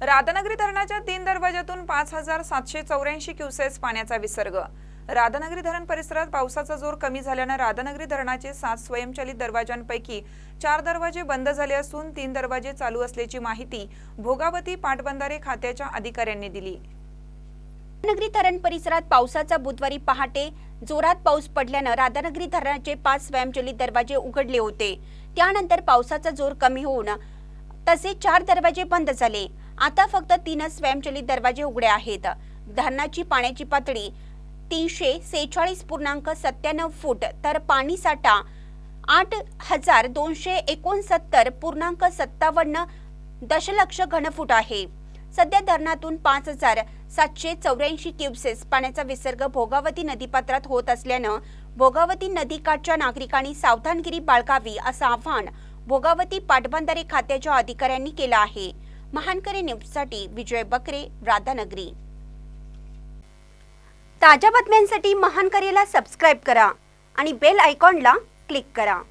राधानगरी धरणाच्या तीन दरवाजातून पाच हजार सातशे चौऱ्याऐंशी क्युसेस पाण्याचा विसर्ग. राधानगरी धरण परिसरात पावसाचा जोर कमी झाल्यानं राधानगरी धरणाचे सात स्वयंचलित दरवाजांपैकी चार दरवाजे बंद झाले असून तीन दरवाजे चालू असल्याची माहिती भोगावती पाटबंधारे खात्याच्या अधिकाऱ्यांनी दिली. राधानगरी धरण परिसरात पावसाचा बुधवारी पहाटे जोरात पाऊस पडल्यानं राधानगरी धरणाचे पाच स्वयंचलित दरवाजे उघडले होते. त्यानंतर पावसाचा जोर कमी होऊन तसे चार दरवाजे बंद झाले. आता फक्त तीनच स्वयंचलित दरवाजे उघडे आहेत. धरणाची पाण्याची पातळी तीनशे सेहेचाळीस पूर्णांक सत्त्याण्णव फूट तर पाणी साठा आठ हजार दोनशे एकोणसत्तर पूर्णांक सत्तावन्न दशलक्ष घनफूट आहे. सध्या धरणातून पाच हजार सातशे चौऱ्याऐंशी क्युबसेस पाण्याचा विसर्ग भोगावती नदीपात्रात होत असल्यानं भोगावती नदीकाठच्या नागरिकांनी सावधानगिरी बाळगावी असं आवाहन भोगावती पाटबंधारे खात्याच्या अधिकाऱ्यांनी केलं आहे. महानकरी न्यूजसाठी विजय बकरे राधानगरी. ताज्या बातम्यांसाठी महानकरीला सबस्क्राईब करा आणि बेल आयकॉनला क्लिक करा.